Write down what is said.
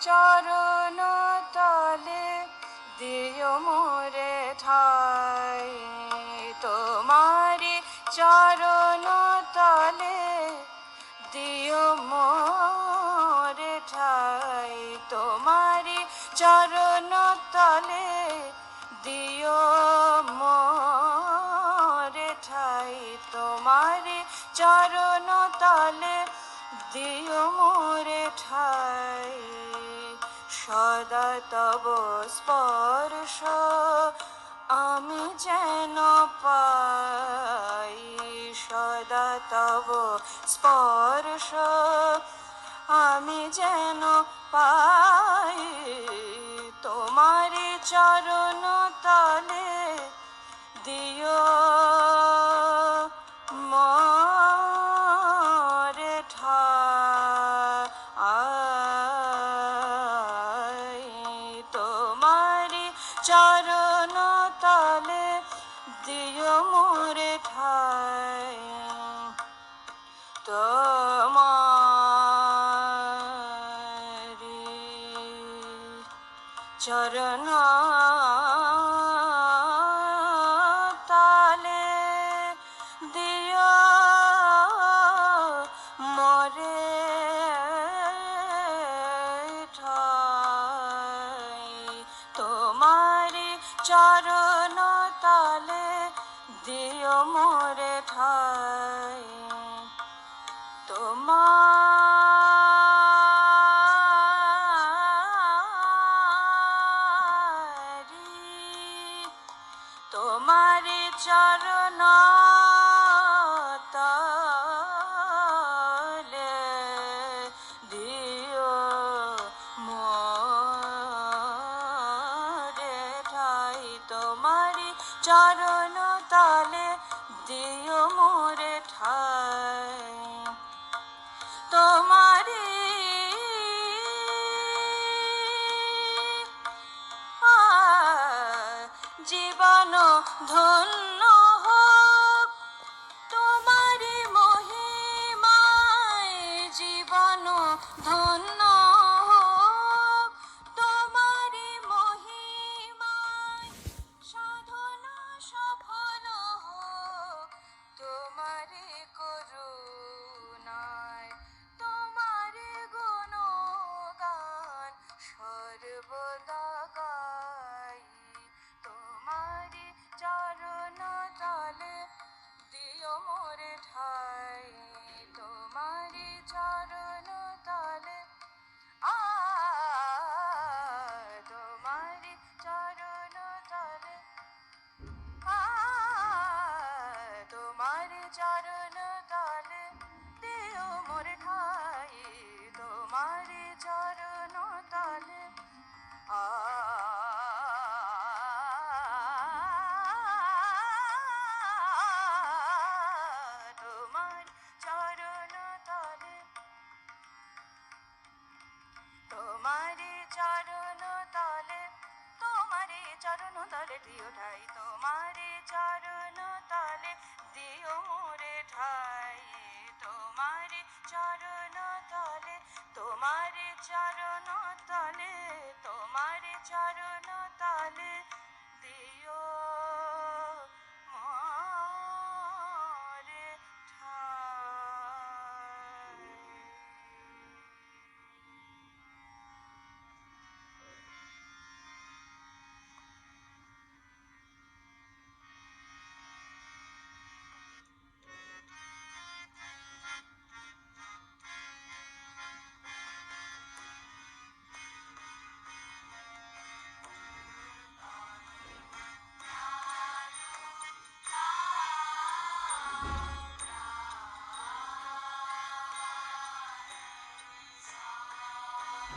চরণ তলে দিও মোরে ঠাই। তোমারি চরণ তলে দিও মোরে ঠাই। তোমারি চরণ তলে দিও মোরে ঠাই। তোমারি চরণ তলে দিও মোরে ঠাই। সদা তব স্পর্শ, আমি যেন পাই সদা তব স্পর্শ, আমি যেন পাই তোমার চরণ তলে দিও চরণ তালে দিও মরে তোমারি চরণ তালে দিও মোরে তোমারি দিও ঠাই তোমারি